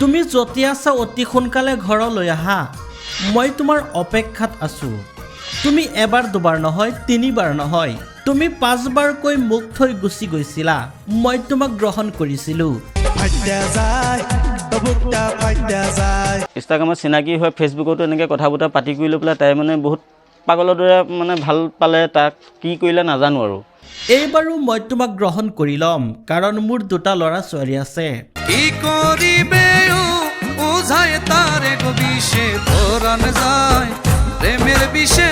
তুমি য'তে আছা অতি সোনকালে ঘৰলৈ আহা। মই তোমাৰ অপেক্ষাত আছোঁ। তুমি এবাৰ দুবাৰ নহয় তিনিবাৰ নহয়। তুমি পাঁচবাৰকৈ মোক থৈ গুচি গৈছিলা। মই তোমাক গ্ৰহণ কৰিছিলোঁ। ইনষ্টাগ্ৰামত চিনাকি হৈ ফেচবুকতো এনেকৈ কথা বতৰা পাতি কৰি লৈ পেলাই তাই মানে বহুত পাগলৰ দৰে মানে ভালো পালে তাক কি কৰিলে নাজানো আৰু। এইবাৰো মই তোমাক গ্ৰহণ কৰি ল'ম কাৰণ মোৰ দুটা ল'ৰা ছোৱালী আছে। কি করিবে ওঝায় তারে বিষে পরাণ যায়, প্রেমের বিষে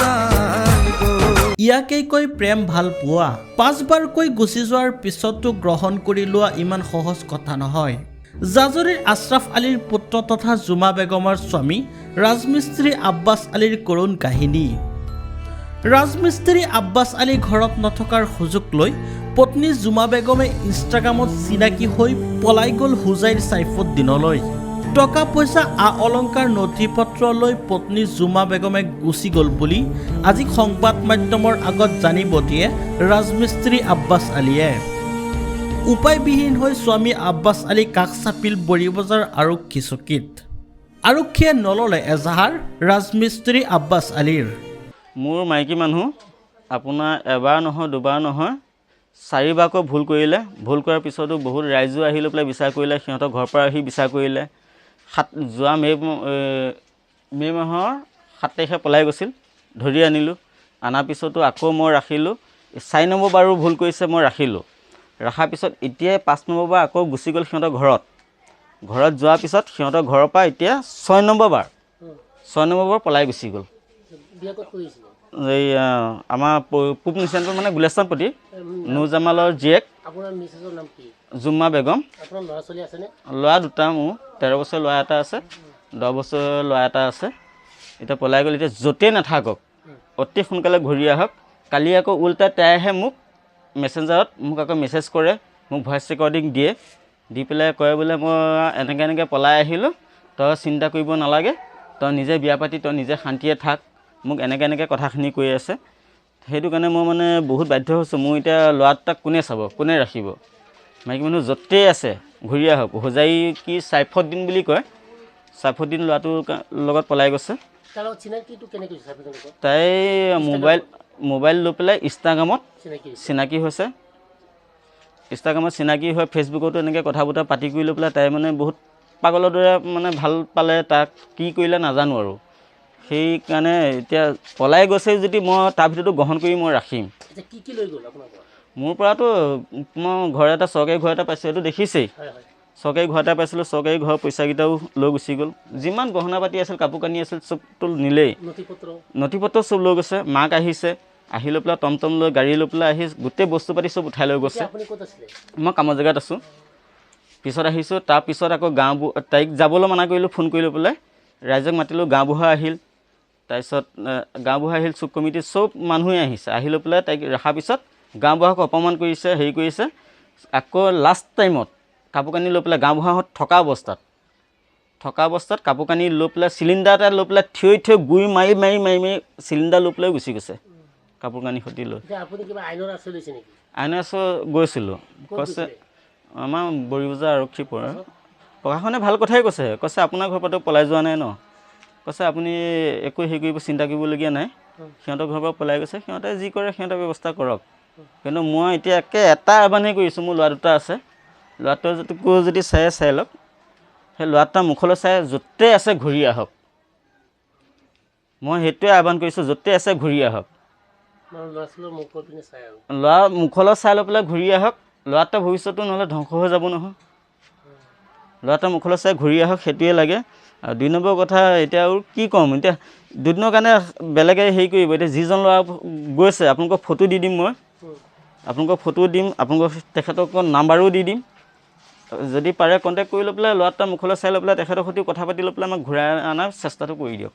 যায় ইয়াকেই কৈ প্ৰেম ভালো পোৱা? পাঁচবাৰকৈ গুচি যোৱাৰ পিছতো গ্ৰহণ কৰি লোৱা ইমান সহজ কথা নহয়। জাজৰিৰ আশ্ৰাফ আলীৰ পুত্ৰ তথা জুমা বেগমৰ স্বামী, ৰাজমিস্ত্ৰী আব্বাছ আলীৰ কৰুণ কাহিনী। ৰাজমিস্ত্ৰী আব্বাছ আলী ঘৰত নথকাৰ সুযোগ লৈ পত্নী জুমা বেগমে ইনষ্টাগ্ৰামত চিনাকি হৈ পলাই গ'ল হুজাইৰ চাইফুদ্দিনলৈ টকা পইচা আ অলংকাৰ নথি পত্ৰ লৈ পত্নী জুমা বেগমে গুচি গ'ল বুলি আজি সংবাদ মাধ্যমৰ আগত জানিব দিয়ে ৰাজমিস্ত্ৰী আব্বাছ আলীয়ে। উপায়বিহীন হৈ স্বামী আব্বাছ আলী কাষ চাপিল বৰিবজাৰ আৰক্ষী চকীত। আৰক্ষীয়ে নল'লে এজাহাৰ ৰাজমিস্ত্ৰী আব্বাছ আলীৰ। মোৰ মাইকী মানুহ আপোনাৰ এবাৰ নহয় দুবাৰ নহয় চাৰিবাৰকৈ ভুল কৰিলে। ভুল কৰাৰ পিছতো বহুত ৰাইজো আহি লৈ পেলাই বিচাৰ কৰিলে সিহঁতৰ ঘৰৰ পৰা আহি বিচাৰ কৰিলে। সাত যোৱা মে' মে' মাহৰ সাত তাৰিখে পলাই গৈছিল ধৰি আনিলোঁ। অনাৰ পিছতো আকৌ মই ৰাখিলোঁ। চাৰি নম্বৰ বাৰো ভুল কৰিছে মই ৰাখিলোঁ। ৰখাৰ পিছত এতিয়াই পাঁচ নম্বৰ বাৰ আকৌ গুচি গ'ল সিহঁতৰ ঘৰত। ঘৰত যোৱাৰ পিছত সিহঁতৰ ঘৰৰ পৰা এতিয়া ছয় নম্বৰ বাৰ। ছয় নম্বৰ বাৰ পলাই গুচি গ'ল। এই আমাৰ পূব নিচেণ্টৰ মানে গুলেস্তানপতি নুজামালৰ জীয়েক আপোনাৰ মিছেছৰ নাম কি? জুম্মা বেগম। ল'ৰা দুটা মোৰ তেৰ বছৰ ল'ৰা এটা আছে দহ বছৰ ল'ৰা এটা আছে। এতিয়া পলাই গ'ল এতিয়া য'তেই নাথাকক অতি সোনকালে ঘূৰি আহক। কালি আকৌ উল্টা তাইহে মোক মেছেঞ্জাৰত মোক আকৌ মেছেজ কৰে মোক ভইচ ৰেকৰ্ডিং দিয়ে। দি পেলাই কয় বোলে মই এনেকৈ এনেকৈ পলাই আহিলোঁ তই চিন্তা কৰিব নালাগে তই নিজে বিয়া পাতি তই নিজে শান্তিয়ে থাক। মোক এনেকৈ এনেকৈ কথাখিনি কৈ আছে। সেইটো কাৰণে মই মানে বহুত বাধ্য হৈছোঁ। মোৰ এতিয়া ল'ৰা দুটাক কোনে চাব? কোনে ৰাখিব? মাইকী মানুহ য'তেই আছে ঘূৰি আহক। হোজাই কি চাইফুদ্দিন বুলি কয়? চাইফুদ্দিন ল'ৰাটোৰ লগত পলাই গৈছে। তাই মোবাইল মোবাইল লৈ পেলাই ইনষ্টাগ্ৰামত চিনাকি হৈছে। ইনষ্টাগ্ৰামত চিনাকি হৈ ফেচবুকতো এনেকৈ কথা বতৰা পাতি কৰি লৈ পেলাই তাই মানে বহুত পাগলৰ দৰে মানে ভাল পালে তাক কি কৰিলে নাজানো আৰু। সেইকাৰণে এতিয়া পলাই গৈছে যদি মই তাৰ ভিতৰতো গ্ৰহণ কৰি মই ৰাখিম। কি কি লৈ গ'ল আপোনাৰ মোৰ পৰাতো মই ঘৰ এটা চৰকাৰী ঘৰ এটা পাইছোঁ সেইটো দেখিছেই। চৰকাৰী ঘৰ এটা পাইছিলোঁ চৰকাৰী ঘৰৰ পইচাকেইটাও লৈ গুচি গ'ল। যিমান গহনা পাতি আছিল কাপোৰ কানি আছিল চবটো নিলেই। নথি পত্ৰ চব লৈ গৈছে মাক আহিছে আহি লৈ পেলাই টমটম লৈ গাড়ী লৈ পেলাই আহি গোটেই বস্তু পাতি চব উঠাই লৈ গৈছে। মই কামৰ জেগাত আছোঁ। পিছত আহিছোঁ তাৰপিছত আকৌ গাঁওবু তাইক যাবলৈ মানা কৰিলোঁ ফোন কৰি লৈ পেলাই ৰাইজক মাতিলোঁ গাঁওবুঢ়া আহিল। তাৰপিছত গাঁওবুঢ়া আহিল চুক কমিটিৰ চব মানুহে আহিছে। আহি লৈ পেলাই তাইক ৰখাৰ পিছত গাঁওবুঢ়াক অপমান কৰিছে হেৰি কৰিছে আকৌ লাষ্ট টাইমত কাপোৰ কানি লৈ পেলাই গাঁওবুঢ়াহঁত থকা অৱস্থাত থকা অৱস্থাত কাপোৰ কানি লৈ পেলাই চিলিণ্ডাৰ এটা লৈ পেলাই থিয়ৈ থিয়ৈ গুৰি মাৰি মাৰি মাৰি মাৰি চিলিণ্ডাৰ লৈ পেলাই গুচি গৈছে কাপোৰ কানি সৈতে লৈ। আইনৰ ওচৰ গৈছিলোঁ। কৈছে? আমাৰ বৰিবজাৰ আৰক্ষী পৰা প্ৰশাসনে ভাল কথাই কৈছে। কৈছে আপোনাৰ ঘৰৰ পৰাতো পলাই যোৱা নাই ন? কৈছে আপুনি একো হেৰি কৰিব চিন্তা কৰিবলগীয়া নাই। সিহঁতৰ ঘৰৰ পৰা পলাই গৈছে। সিহঁতে যি কৰে সিহঁতে ব্যৱস্থা কৰক। কিন্তু মই এতিয়া একে এটা আহ্বানহে কৰিছোঁ। মোৰ ল'ৰা দুটা আছে। ল'ৰাটোকো যদি চাই চাই লওক। সেই ল'ৰা দুটা মুখলৈ চাই য'তে আছে ঘূৰি আহক। মই সেইটোৱে আহ্বান কৰিছোঁ য'তে আছে ঘূৰি আহক। ল'ৰা মুখলৈ চাই লৈ পেলাই ঘূৰি আহক। ল'ৰা এটা ভৱিষ্যতো নহ'লে ধ্বংস হৈ যাব নহয়। ল'ৰা এটা মুখলৈ চাই ঘূৰি আহক সেইটোৱে লাগে। আৰু দুই নম্বৰ কথা এতিয়া আৰু কি ক'ম? এতিয়া দুদিনৰ কাৰণে বেলেগে হেৰি কৰিব এতিয়া যিজন ল'ৰা গৈছে আপোনালোকক ফটো দি দিম মই। আপোনালোকক ফটো দিম আপোনালোকক তেখেতক নাম্বাৰো দি দিম। যদি পাৰে কণ্টেক্ট কৰি লৈ পেলাই ল'ৰা এটা মুখলৈ চাই লৈ পেলাই তেখেতৰ সৈতে কথা পাতি লৈ পেলাই আমাক ঘূৰাই অনাৰ চেষ্টাটো কৰি দিয়ক।